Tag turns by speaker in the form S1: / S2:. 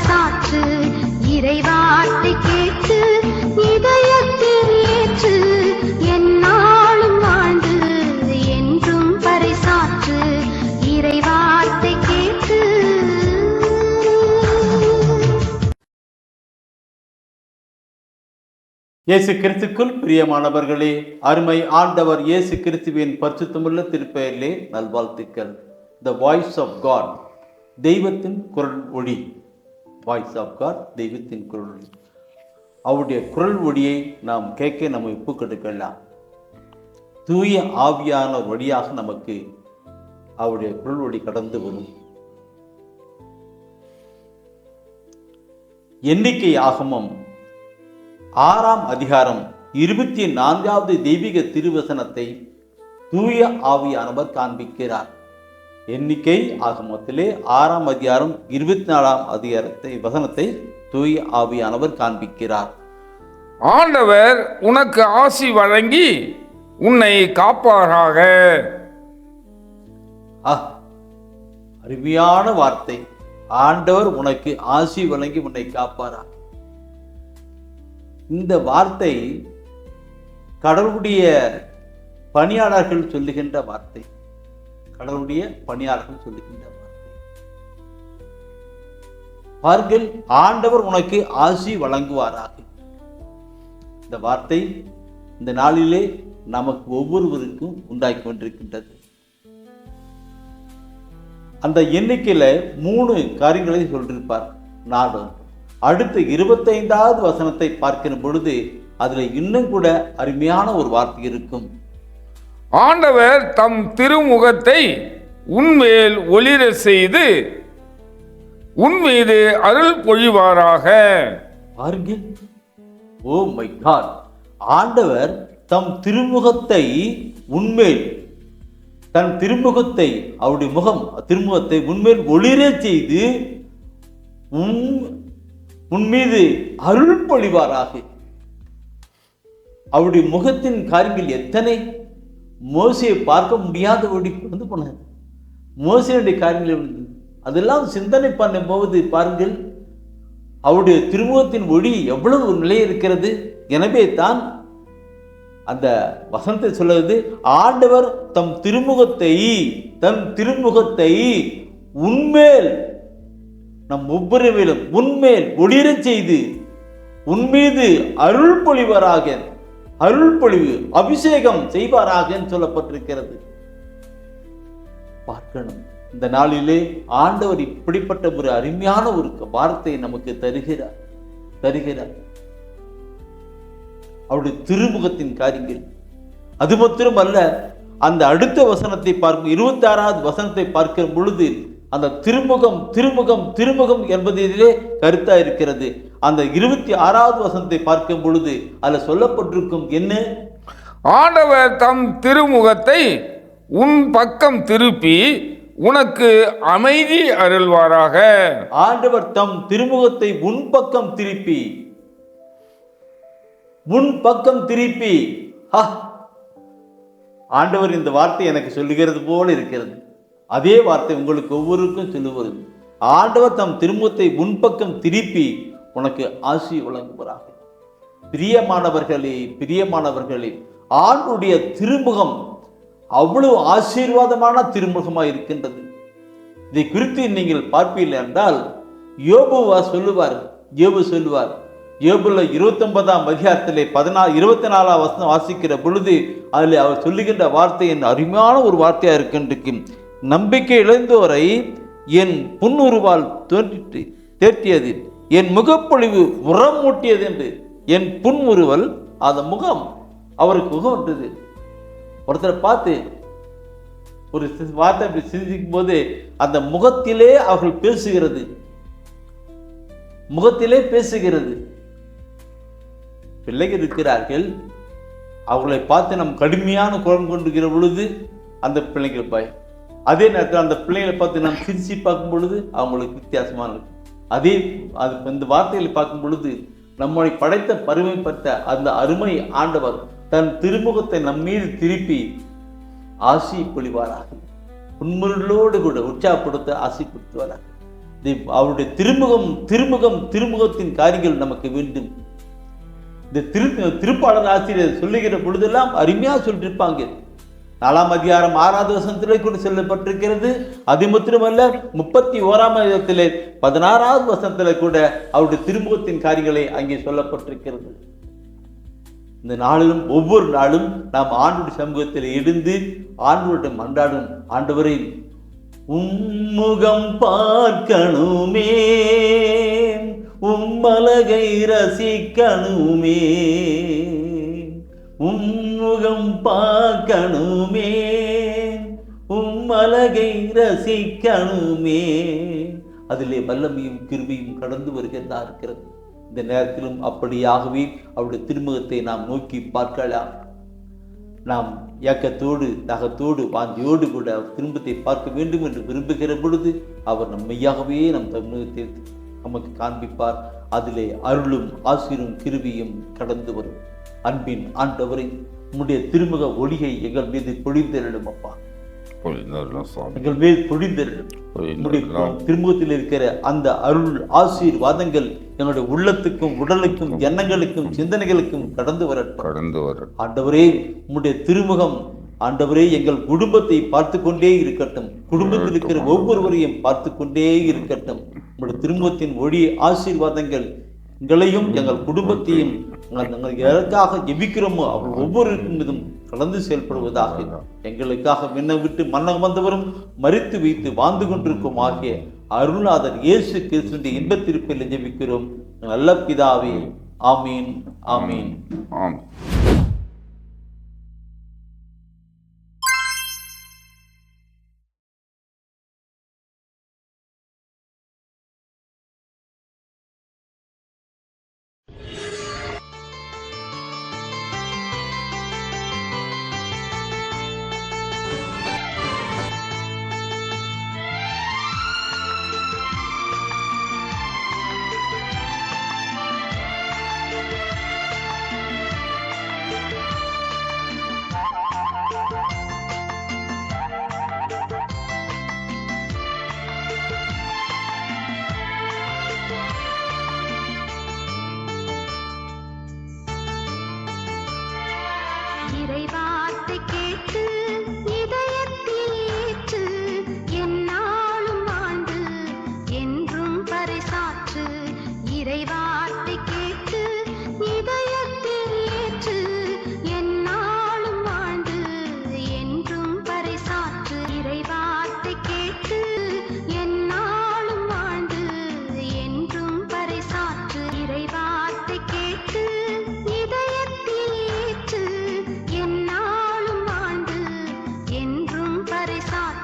S1: பறைசாற்று இறைவார்த்தை கேட்டு இதயத்தில் ஏற்று என்னாலும் வாழ்ந்து என்றும் பறைசாற்று இறைவார்த்தை கேட்டு.
S2: இயேசு கிறிஸ்துக்குள் பிரியமானவர்களே அருமை ஆண்டவர் இயேசு கிறிஸ்துவின் பரிசுத்தமுள்ள திருப்பெயரிலே நல்வாழ்த்துக்கள். த வாய்ஸ் ஆஃப் காட் தெய்வத்தின் குரல் ஒளி. வாய்ஸ் ஆஃப் காட் தெய்வத்தின் குரல். அவருடைய குரல் ஒளியை நாம் கேட்க நம்ம ஒப்பு கொடுக்கலாம் தூய ஆவியான வழியாக நமக்கு அவருடைய குரல் ஒளி கடந்து வரும். எண்ணிக்கை ஆகமம் ஆறாம் அதிகாரம் இருபத்தி நான்காவது தெய்வீக திருவசனத்தை தூய ஆவியானவர் காண்பிக்கிறார். எண்ணிக்கை ஆகமத்திலே ஆறாம் அதிகாரம் இருபத்தி நாலாம் அதிகாரத்தை வசனத்தை தூய ஆவியானவர் காண்பிக்கிறார்.
S3: ஆண்டவர் உனக்கு ஆசி வழங்கி உன்னை காப்பாராக.
S2: அருமையான வார்த்தை. ஆண்டவர் உனக்கு ஆசி வழங்கி உன்னை காப்பாரா? இந்த வார்த்தை கடவுளுடைய பணியாளர்கள் சொல்லுகின்ற வார்த்தை. கடவுளுடைய பணியாளர்கள் சொல்லுகின்ற வார்த்தை பாருங்கள் ஆண்டவர் உனக்கு ஆசி வழங்குவாராக. இந்த வார்த்தை இந்த நாளிலே நமக்கு ஒவ்வொருவருக்கும் உண்டாக்கி கொண்டிருக்கின்றது. அந்த எண்ணிக்கையில மூணு காரியங்களை சொல்லியிருப்பார் நாடு அடுத்த இருபத்தைந்தாவது வசனத்தை பார்க்கிற பொழுது அதுல இன்னும் கூட அருமையான ஒரு வார்த்தை இருக்கும்.
S3: ஆண்டவர் தம் திருமுகத்தை உன்மேல் ஒளிர செய்து உன் மீது அருள் பொழிவாராக.
S2: ஓ மை காட் ஆண்டவர் தம் திருமுகத்தை உண்மேல் தன் திருமுகத்தை அவருடைய முகம் திருமுகத்தை உன்மேல் ஒளிர செய்து உன் உன் மீது அருள் பொழிவாராக. அவருடைய முகத்தின் காரியங்கள் எத்தனை? மோசையை பார்க்க முடியாதபடி வந்து போனார். மோசையுடைய காரியங்கள் அதெல்லாம் சிந்தனை பண்ணும்போது பாருங்கள் அவருடைய திருமுகத்தின் ஒளி எவ்வளவு நிலை இருக்கிறது. எனவே தான் அந்த வசனத்தை சொல்லுவது ஆண்டவர் தம் திருமுகத்தை தம் திருமுகத்தை உன்மேல் நம் ஒவ்வொரு மேலும் உன்மேல் ஒளிரச் செய்து உன்மீது அருள் பொழிவராக அருள்பொழிவு அபிஷேகம் செய்வாராக என்று சொல்லப்பட்டிருக்கிறது. பார்க்கணும். இந்த நாளிலே ஆண்டவர் இப்படிப்பட்ட ஒரு அருமையான ஒரு வார்த்தையை நமக்கு தருகிறார் தருகிறார். அவருடைய திருமுகத்தின் காரியங்கள். அது மாத்திரமல்ல அந்த அடுத்த வசனத்தை பார்க்கும் இருபத்தி ஆறாவது வசனத்தை பார்க்கிற பொழுது அந்த திருமுகம் திருமுகம் திருமுகம் என்பதிலே கருத்தா இருக்கிறது. அந்த இருபத்தி ஆறாவது வசனத்தை பார்க்கும் பொழுது அதுல சொல்லப்பட்டிருக்கும் என்ன?
S3: ஆண்டவர் தம் திருமுகத்தை உன் பக்கம் திருப்பி உனக்கு அமைதி அருள்வாராக.
S2: ஆண்டவர் தம் திருமுகத்தை உன் பக்கம் திருப்பி. உன் பக்கம் திருப்பி! ஆண்டவர் இந்த வார்த்தை எனக்கு சொல்லுகிறது போல இருக்கிறது. அதே வார்த்தை உங்களுக்கு ஒவ்வொருக்கும் சொல்லுவது. ஆண்டவர் தம் திருமுகத்தை முன்பக்கம் திருப்பி உனக்கு ஆசி வழங்குகிறார் பிரியமானவர்களே பிரியமானவர்களே ஆண்டுடைய திருமுகம் அவ்வளவு ஆசீர்வாதமான திருமுகமாக இருக்கின்றது. இதை குறித்து நீங்கள் பார்ப்பீர்கள் என்றால் யோபுவா சொல்லுவார் யோபு சொல்லுவார் யோபுல இருபத்தொன்பதாம் அதிகாரத்திலே பதினா இருபத்தி நாலாம் வசனம் வாசிக்கிற பொழுது அதில் அவர் சொல்லுகின்ற வார்த்தை என் அருமையான ஒரு வார்த்தையாக இருக்கின்றது நம்பிக்கை இழந்தோரை என் புன்னுருவால் தோன்றி தேற்றியது என் முகப்பொழிவு உரம் மூட்டியது என்று என் புன்முறுவல் அந்த முகம் அவருக்கு முகம் ஒருத்தரை பார்த்து ஒரு வார்த்தை அப்படி சிந்திக்கும் போது அந்த முகத்திலே அவர்கள் பேசுகிறது. முகத்திலே பேசுகிறது. பிள்ளைகள் இருக்கிறார்கள். அவர்களை பார்த்து நம் கடுமையான குரல் கொண்டுகிற பொழுது அந்த பிள்ளைகள் பயம் அதே நேரத்தில் அந்த பிள்ளைகளை பார்த்து நாம் சிரிச்சு பார்க்கும் பொழுது அவங்களுக்கு வித்தியாசமான இருக்கும். அதே அது இந்த வார்த்தைகளை பார்க்கும் பொழுது நம்மை படைத்த பருமைப்பட்ட அந்த அருமை ஆண்டவர் தன் திருமுகத்தை நம் மீது திருப்பி ஆசி பொழிவாராக உண்மையோடு கூட உற்சாகப்படுத்த ஆசைப்படுத்துவாராக இந்த அவருடைய திருமுகம் திருமுகம் திருமுகத்தின் காரியங்கள் நமக்கு வேண்டும். இந்த திரு திருப்பாளர் ஆசிரியர் சொல்லுகிற பொழுதெல்லாம் அருமையாக சொல்லியிருப்பாங்க. நாலாம் அதிகாரம் ஆறாவது வசனத்திலே கொண்டு செல்லப்பட்டிருக்கிறது அது மாத்திரமல்ல முப்பத்தி ஓராம் அதிகாரத்திலே பதினாறாவது வசனத்திலே கூட அவருடைய திருமுகத்தின் காரியங்களை அங்கே சொல்லப்பட்டிருக்கிறது இந்த நாளிலும் ஒவ்வொரு நாளும் நாம் ஆண்டுடைய சமூகத்தில் இருந்து ஆண்டோட மன்றாடும் ஆண்டவரை உம்முகம் பார்க்கணுமே உம்மலகை ரசிக்கணுமே உம்முகம் பார்க்கணுமே உம்மலகை ரசிக்கணுமே. அதிலே வல்லமையும் கிருபையும் கடந்து வருகிறதா இருக்கிறது. இந்த நேரத்திலும் அப்படியாகவே அவருடைய திருமுகத்தை நாம் நோக்கி பார்க்கலாம். நாம் ஏக்கத்தோடு தகத்தோடு வாந்தியோடு கூட அவர் திரும்பத்தை பார்க்க வேண்டும் என்று விரும்புகிற பொழுது அவர் நம்மையாகவே நம் தமிழகத்தை நமக்கு காண்பிப்பார். அதிலே அருளும் ஆசிரும் கிருபியும் கடந்து வரும். அன்பின் ஆண்டவரை உம்முடைய திருமுக ஒளியை எங்கள் மீது பொழிந்தருளும் அப்பா. எங்கள் உம்முடைய
S3: பொழிந்தருளும்
S2: திருமுகத்தில் இருக்கிற அந்த அருள் ஆசீர்வாதங்கள் எங்களுடைய உள்ளத்துக்கும் உடலுக்கும் எண்ணங்களுக்கும் சிந்தனைகளுக்கும் கடந்து வரட்டும்.
S3: கடந்து வரும்
S2: ஆண்டவரே உம்முடைய திருமுகம் ஆண்டவரே எங்கள் குடும்பத்தை பார்த்து கொண்டே இருக்கட்டும். குடும்பத்தில் இருக்கிற ஒவ்வொருவரையும் பார்த்து கொண்டே இருக்கட்டும். உம்முடைய திருமுகத்தின் ஒளி ஆசீர்வாதங்கள் எங்களையும் எங்கள் குடும்பத்தையும் நாங்கள் நாங்கள் எதற்காக ஜெபிக்கிறோமோ அவர் ஒவ்வொருவருக்கும் மீதும் கலந்து செயல்படுவதாக எங்களுக்காக விண்ண விட்டு மன்னகம் வந்தவரும் மறித்து வைத்து வாழ்ந்து கொண்டிருக்கும் ஆகிய அருள்நாதர் இயேசு கிறிஸ்துவின் இன்பத்திருப்பில் ஜெபிக்கிறோம். நல்ல பிதாவே. ஆமீன். ஆமீன்.
S3: ஆம்.
S1: கேட்டு सारे साथ